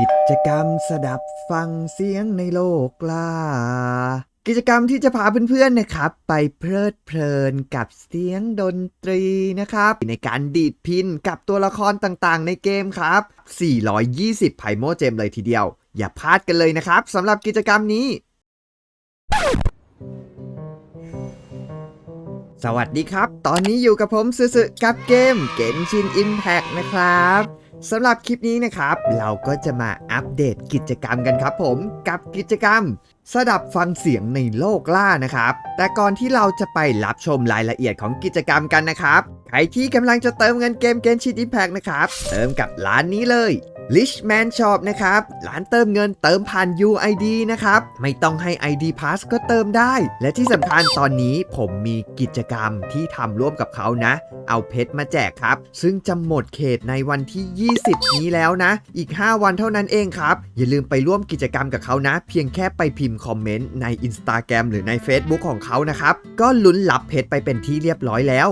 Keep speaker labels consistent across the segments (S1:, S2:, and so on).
S1: กิจกรรมสดับฟังเสียงในโลกลากิจกรรมที่จะพาเพื่อนๆนะครับ ไปเพลิดเพลินกับเสียงดนตรีนะครับ ในการดีดพินกับตัวละครต่างๆ ในเกมครับ 420 ไพโมเจมเลยทีเดียว อย่าพลาดกันเลยนะครับสำหรับกิจกรรมนี้ สวัสดีครับ ตอนนี้อยู่กับผมซึซึกับเกม Genshin Impact นะครับ สำหรับคลิปนี้นะครับ เราก็จะมาอัปเดตกิจกรรมกันครับผมกับกิจกรรมสดับฟังเสียงในโลกล่านะครับ แต่ก่อนที่เราจะไปรับชมรายละเอียดของกิจกรรมกันนะครับ ใครที่กำลังจะเติมเงินเกมเกนชิดอิมแพกนะครับ เติมกับร้านนี้เลย Richman Shop นะครับ ร้านเติมเงินเติมผ่าน UID นะครับ ไม่ต้องให้ ID Pass ก็เติมได้ และที่สำคัญตอนนี้ผมมีกิจกรรมที่ทำร่วมกับเขานะ เอาเพชรมาแจกครับ ซึ่งจะหมดเขตในวันที่ 20 นี้แล้วนะ อีก 5 วันเท่านั้นเองครับ อย่าลืมไปร่วมกิจกรรมกับเขานะ เพียงแค่ไปพิมพ์คอมเมนต์ใน Instagram หรือใน Facebook ของเขานะครับ ก็ลุ้นรับเพชรไปเป็นที่เรียบร้อยแล้ว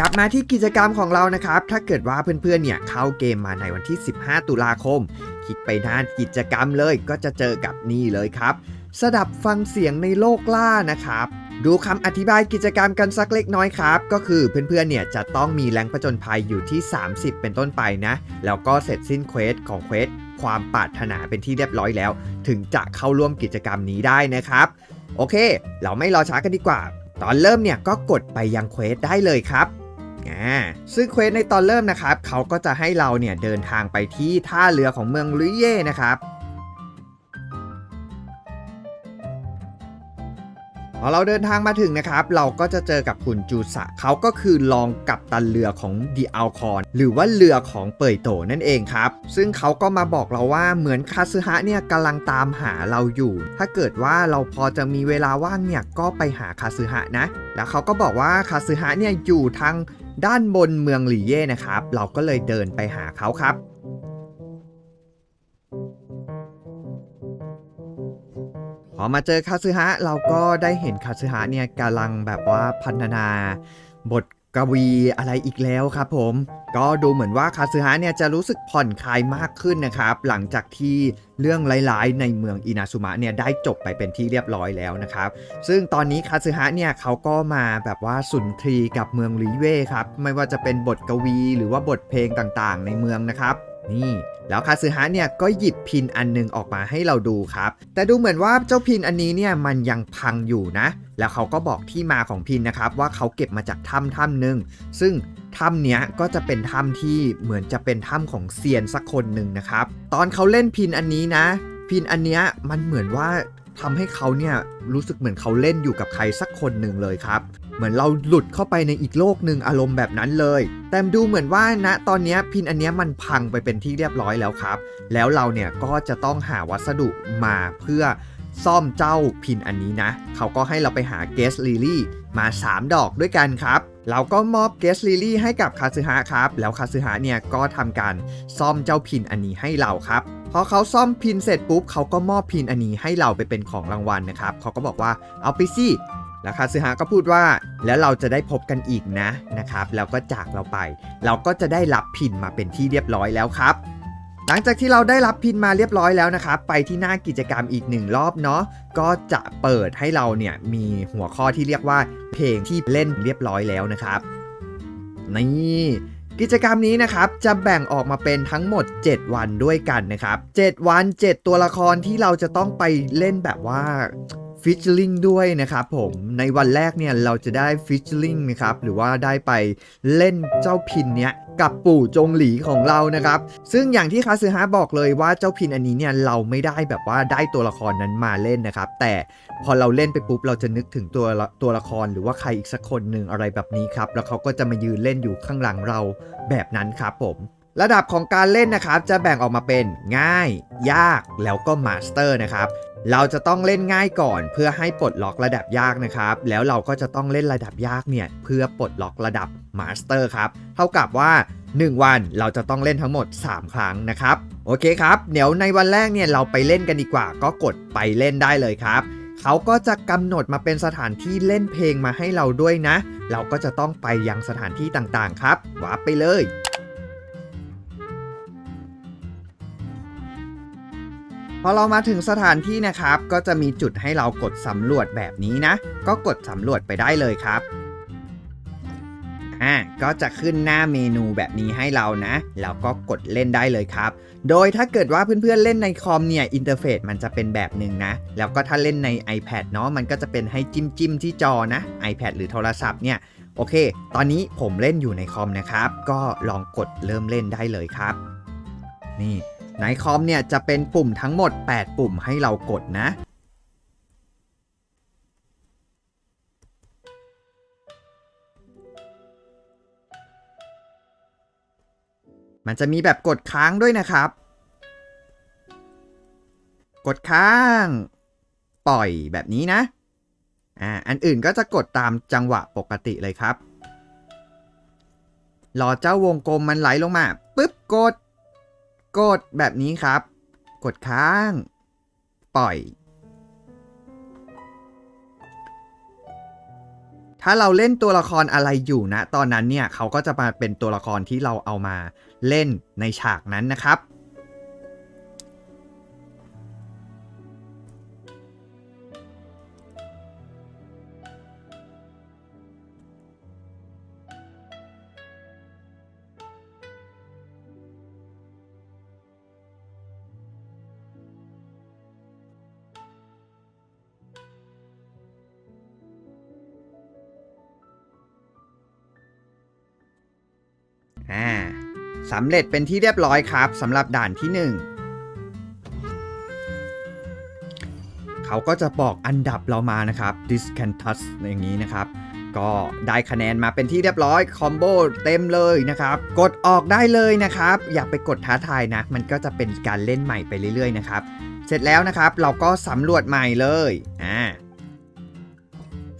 S1: กลับมาที่กิจกรรมของเรานะครับ ถ้าเกิดว่าเพื่อนๆ เนี่ยเข้าเกมมาในวันที่ 15 ตุลาคม คลิกไปด้านกิจกรรมเลยก็จะเจอกับนี่เลยครับ สดับฟังเสียงในโลกล่านะครับ ดูคำอธิบายกิจกรรมกันสักเล็กน้อยครับ ก็คือเพื่อนๆ เนี่ยจะต้องมีแรงผจญภัยอยู่ที่ 30 เป็นต้นไปนะ แล้วก็เสร็จสิ้นเควสของเควสความปรารถนาเป็นที่เรียบร้อยแล้ว ถึงจะเข้าร่วมกิจกรรมนี้ได้นะครับ โอเค เราไม่รอช้ากันดีกว่า ตอนเริ่มเนี่ยก็กดไปยังเควสได้เลยครับ อ่าซึ่งเควสในตอนเริ่มนะครับเขาก็จะให้เราเนี่ยเดินทางไปที่ท่าเรือของเมืองลุยเย่นะครับพอเราเดินทางมาถึงนะครับ เราก็จะเจอกับคุณจูสะเขาก็คือรองกับตันเรือของดีอัลคอนหรือว่าเรือของเป่ยโตนั่นเองครับ ซึ่งเขาก็มาบอกเราว่าเหมือนคาซึฮะเนี่ยกำลังตามหาเราอยู่ ถ้าเกิดว่าเราพอจะมีเวลาว่างเนี่ยก็ไปหาคาซึฮะนะ แล้วเขาก็บอกว่าคาซึฮะเนี่ยอยู่ทาง ด้านบนเมืองหลี่เย่นะครับ เราก็เลยเดินไปหาเขาครับ พอมาเจอคาซึฮะเราก็ได้เห็นคาซึฮะเนี่ยกำลังแบบว่าพัฒนาบท กวีอะไรอีกแล้วครับผม ก็ดูเหมือนว่าคาซึฮะเนี่ยจะรู้สึกผ่อนคลายมากขึ้นนะครับ หลังจากที่เรื่องร้ายๆในเมืองอินาซุมะเนี่ยได้จบไปเป็นที่เรียบร้อยแล้วนะครับ ซึ่งตอนนี้คาซึฮะเนี่ยเขาก็มาแบบว่าสุนทรีกับเมืองลีเว่ครับ ไม่ว่าจะเป็นบทกวีหรือว่าบทเพลงต่างๆ ในเมืองนะครับ นี่แล้วคาซึฮะเนี่ยก็หยิบพินอันหนึงออกมาให้เราดูครับ แต่ดูเหมือนว่าเจ้าพินอันนี้เนี่ยมันยังพังอยู่นะ แล้วเขาก็บอกที่มาของพินนะครับ ว่าเขาเก็บมาจากถ้ำถ้ำหนึ่งซึ่งถ้ำเนี้ยก็จะเป็นถ้ำที่เหมือนจะเป็นถ้ำของเซียนสักคนหนึ่งนะครับ ตอนเขาเล่นพินอันนี้นะ พินอันเนี้ยมันเหมือนว่าทำให้เขาเนี่ยรู้สึกเหมือนเขาเล่นอยู่กับใครสักคนหนึ่งเลยครับ เหมือนเราหลุดเข้าไปในอีกโลกหนึ่งอารมณ์แบบนั้นเลย แต่ดูเหมือนว่าณตอนนี้พินอันนี้มันพังไปเป็นที่เรียบร้อยแล้วครับ แล้วเราเนี่ยก็จะต้องหาวัสดุมาเพื่อซ่อมเจ้าพินอันนี้นะ เขาก็ให้เราไปหาเกสลิลี่มา 3 ดอกด้วยกันครับ เราก็มอบเกสลิลี่ให้กับคาซึฮะครับ แล้วคาซึฮะเนี่ยก็ทำการซ่อมเจ้าพินอันนี้ให้เราครับพอเขาซ่อมพินเสร็จปุ๊บเขาก็มอบพินอันนี้ให้เราไปเป็นของรางวัลนะครับ เขาก็บอกว่าเอาไปสิ แล้วคาซึฮะก็พูดว่าแล้วเราจะได้พบกันอีกนะนะครับ แล้วก็จากเราไป เราก็จะได้รับพินมาเป็นที่เรียบร้อยแล้วครับ หลังจากที่เราได้รับพินมาเรียบร้อยแล้วนะครับ ไปที่หน้ากิจกรรมอีกหนึ่งรอบเนาะก็จะเปิดให้เราเนี่ยมีหัวข้อที่เรียกว่าเพลงที่เล่นเรียบร้อยแล้วนะครับนี่กิจกรรมนี้นะครับจะแบ่งออกมาเป็นทั้งหมด 7 วันด้วยกันนะครับ 7 วัน 7 ตัวละครที่เราจะต้องไปเล่นแบบว่า ฟิชเชอริงด้วยนะครับผมในวันแรกเนี่ยเราจะได้ฟิชเชอริงนะครับหรือว่าได้ไปเล่นเจ้าพินเนี้ยกับปู่จงหลีของเรานะครับ ซึ่งอย่างที่คาซึฮะบอกเลยว่าเจ้าพินอันนี้เนี่ยเราไม่ได้แบบว่าได้ตัวละครนั้นมาเล่นนะครับ แต่พอเราเล่นไปปุ๊บเราจะนึกถึงตัวตัวละครหรือว่าใครอีกสักคนหนึ่งอะไรแบบนี้ครับ แล้วเขาก็จะมายืนเล่นอยู่ข้างหลังเราแบบนั้นครับผมระดับของการเล่นนะครับจะแบ่งออกมาเป็นง่าย ยากแล้วก็มาสเตอร์นะครับ เราจะต้องเล่นง่ายก่อน เพื่อให้ปลดล็อกระดับยากนะครับ แล้วเราก็จะต้องเล่นระดับยากเนี่ยเพื่อปลดล็อกระดับมาสเตอร์ครับ เท่ากับว่า 1 วันเราจะต้องเล่นทั้งหมด 3 ครั้งนะครับ โอเคครับ เดี๋ยวในวันแรกเนี่ยเราไปเล่นกันดีกว่า ก็กดไปเล่นได้เลยครับเขาก็จะกำหนดมาเป็นสถานที่เล่นเพลงมาให้เราด้วยนะ เราก็จะต้องไปยังสถานที่ต่างๆ ครับวาร์ปไปเลย อเรามาถึงสถานที่นะครับ ก็จะมีจุดให้เรากดสำรวจแบบนี้นะ ก็กดสำรวจไปได้เลยครับอ่าก็จะขึ้นหน้าเมนูแบบนี้ให้เรานะ แล้วก็กดเล่นได้เลยครับ โดยถ้าเกิดว่าเพื่อนๆเล่นในคอมเนี่ยอินเทอร์เฟซมันจะเป็นแบบหนึ่งนะ แล้วก็ถ้าเล่นใน iPad เนาะมันก็จะเป็นให้จิ้มจิ้มที่จอนะ iPad หรือโทรศัพท์เนี่ยโอเค ตอนนี้ผมเล่นอยู่ในคอมนะครับ ก็ลองกดเริ่มเล่นได้เลยครับ นี่ ในคอมเนี่ยจะเป็นปุ่มทั้งหมด 8 ปุ่มให้เรากดนะมันจะมีแบบกดค้างด้วยนะครับ กดค้าง ปล่อยแบบนี้นะ อ่า อันอื่นก็จะกดตามจังหวะปกติเลยครับ รอเจ้าวงกลมมันไหลลงมาปุ๊บ กด กดแบบนี้ครับ กดค้าง ปล่อย ถ้าเราเล่นตัวละครอะไรอยู่นะ ตอนนั้นเนี่ยเขาก็จะมาเป็นตัวละครที่เราเอามาเล่นในฉากนั้นนะครับ อ่าสำเร็จเป็นที่เรียบร้อยครับสำหรับด่านที่ 1 เขาก็จะบอกอันดับเรามานะครับ discantus อย่างนี้นะครับ ก็ได้คะแนนมาเป็นที่เรียบร้อยคอมโบเต็มเลยนะครับ กดออกได้เลยนะครับ อย่าไปกดท้าทายนะ มันก็จะเป็นการเล่นใหม่ไปเรื่อยๆนะครับ เสร็จแล้วนะครับเราก็สำรวจใหม่เลยอ่า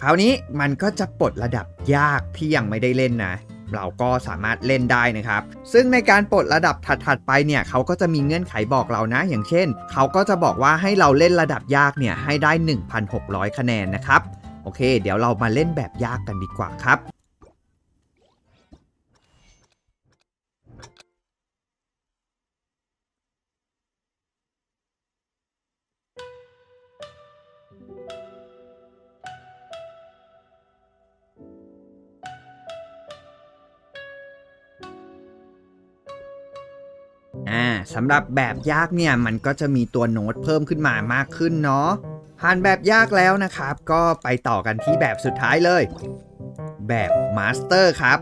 S1: คราวนี้มันก็จะปลดระดับยากที่ยังไม่ได้เล่นนะ เราก็สามารถเล่นได้นะครับ ซึ่งในการปลดระดับถัดๆไปเนี่ยเขาก็จะมีเงื่อนไขบอกเรานะ อย่างเช่น เขาก็จะบอกว่าให้เราเล่นระดับยากเนี่ยให้ได้ 1,600 คะแนนนะครับ โอเค เดี๋ยวเรามาเล่นแบบยากกันดีกว่าครับ สำหรับแบบยากเนี่ยมันก็จะมีตัวโน้ตเพิ่มขึ้นมามากขึ้นเนาะผ่านแบบยากแล้วนะครับ ก็ไปต่อกันที่แบบสุดท้ายเลย แบบมาสเตอร์ครับ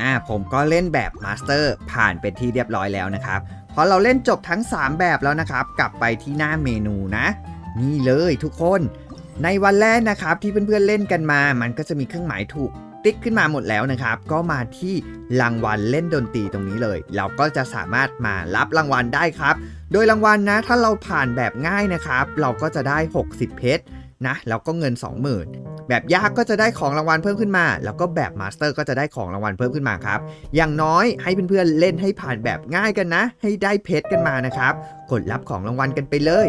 S1: อ่าผมก็เล่นแบบมาสเตอร์ผ่านเป็นที่เรียบร้อยแล้วนะครับพอเราเล่นจบทั้ง 3 แบบแล้วนะครับ กลับไปที่หน้าเมนูนะ นี่เลยทุกคนในวันแรกนะครับที่เพื่อนๆเล่นกันมา มันก็จะมีเครื่องหมายถูกติ๊กขึ้นมาหมดแล้วนะครับ ก็มาที่รางวัลเล่นดนตรีตรงนี้เลย เราก็จะสามารถมารับรางวัลได้ครับ โดยรางวัลนะถ้าเราผ่านแบบง่ายนะครับ เราก็จะได้ 60 เพชร นะแล้วก็เงิน 20,000 แบบยากก็จะได้ของรางวัลเพิ่มขึ้นมา แล้วก็แบบมาสเตอร์ก็จะได้ของรางวัลเพิ่มขึ้นมาครับ อย่างน้อยให้เพื่อนๆเล่นให้ผ่านแบบง่ายกันนะ ให้ได้เพชรกันมานะครับ กดรับของรางวัลกันไปเลย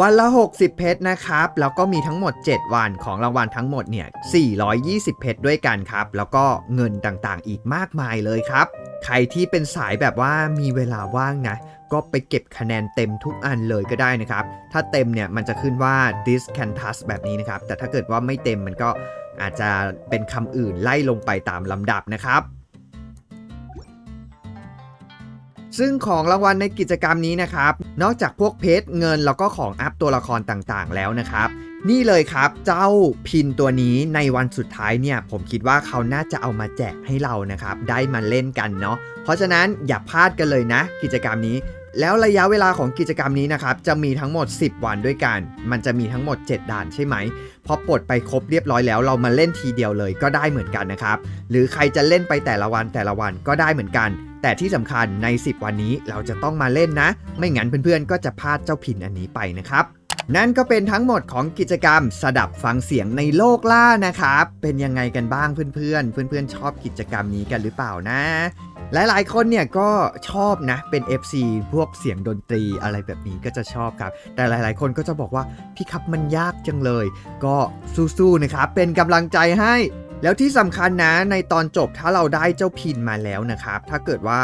S1: วันละ 60 เพชรนะครับ แล้วก็มีทั้งหมด 7 วันของรางวัลทั้งหมดเนี่ย 420 เพชรด้วยกันครับ แล้วก็เงินต่างๆ อีกมากมายเลยครับ ใครที่เป็นสายแบบว่ามีเวลาว่างนะ ก็ไปเก็บคะแนนเต็มทุกอันเลยก็ได้นะครับ ถ้าเต็มเนี่ยมันจะขึ้นว่า this can touch แบบนี้นะครับ แต่ถ้าเกิดว่าไม่เต็มมันก็อาจจะเป็นคำอื่นไล่ลงไปตามลำดับนะครับซึ่งของรางวัลในกิจกรรมนี้นะครับ นอกจากพวกเพชรเงินแล้วก็ของอัพตัวละครต่างๆ แล้วนะครับ นี่เลยครับเจ้าพินตัวนี้ในวันสุดท้ายเนี่ย ผมคิดว่าเขาน่าจะเอามาแจกให้เรานะครับ ได้มาเล่นกันเนาะเพราะฉะนั้นอย่าพลาดกันเลยนะ กิจกรรมนี้ แล้วระยะเวลาของกิจกรรมนี้นะครับ จะมีทั้งหมด 10 วันด้วยกัน มันจะมีทั้งหมด 7 ด่านใช่ไหม พอปลดไปครบเรียบร้อยแล้ว เรามาเล่นทีเดียวเลยก็ได้เหมือนกันนะครับ หรือใครจะเล่นไปแต่ละวันแต่ละวันก็ได้เหมือนกัน แต่ที่สำคัญใน 10 วันนี้เราจะต้องมาเล่นนะ ไม่งั้นเพื่อนๆ ก็จะพลาดเจ้าพินอันนี้ไปนะครับนั่นก็เป็นทั้งหมดของกิจกรรมสดับฟังเสียงในโลกล่านะครับ เป็นยังไงกันบ้างเพื่อนๆ เพื่อนๆ ชอบกิจกรรมนี้กันหรือเปล่านะ หลายๆ คนเนี่ยก็ชอบนะเป็น FC พวกเสียงดนตรีอะไรแบบนี้ก็จะชอบครับ แต่หลายๆ คนก็จะบอกว่าพี่ครับมันยากจังเลย ก็สู้ๆนะครับเป็นกำลังใจให้ แล้วที่สำคัญนะในตอนจบถ้าเราได้เจ้าพินมาแล้วนะครับ ถ้าเกิดว่า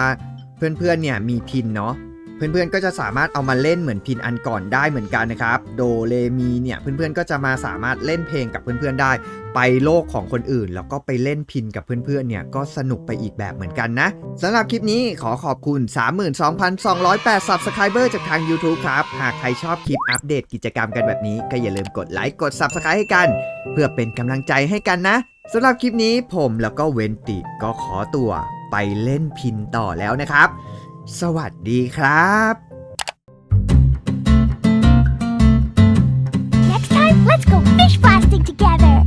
S1: เพื่อนๆเนี่ยมีพินเนาะ เพื่อนๆก็จะสามารถเอามาเล่นเหมือนพินอันก่อนได้เหมือนกันนะครับ โดเรมีเนี่ยเพื่อนๆก็จะมาสามารถเล่นเพลงกับเพื่อนๆได้ ไปโลกของคนอื่น แล้วก็ไปเล่นพินกับเพื่อนๆเนี่ยก็สนุกไปอีกแบบเหมือนกันนะสำหรับคลิปนี้ขอขอบคุณ 32,208 Subscriber จากทาง YouTube ครับ หากใครชอบคลิปอัปเดตกิจกรรมกันแบบนี้ก็อย่าลืมกดไลค์กด Subscribe ให้กัน เพื่อเป็นกำลังใจให้กันนะสำหรับคลิปนี้ผมแล้วก็เวนติก็ขอตัวไปเล่นพินต่อแล้วนะครับ สวัสดีครับ
S2: Next time, let's go fish blasting together.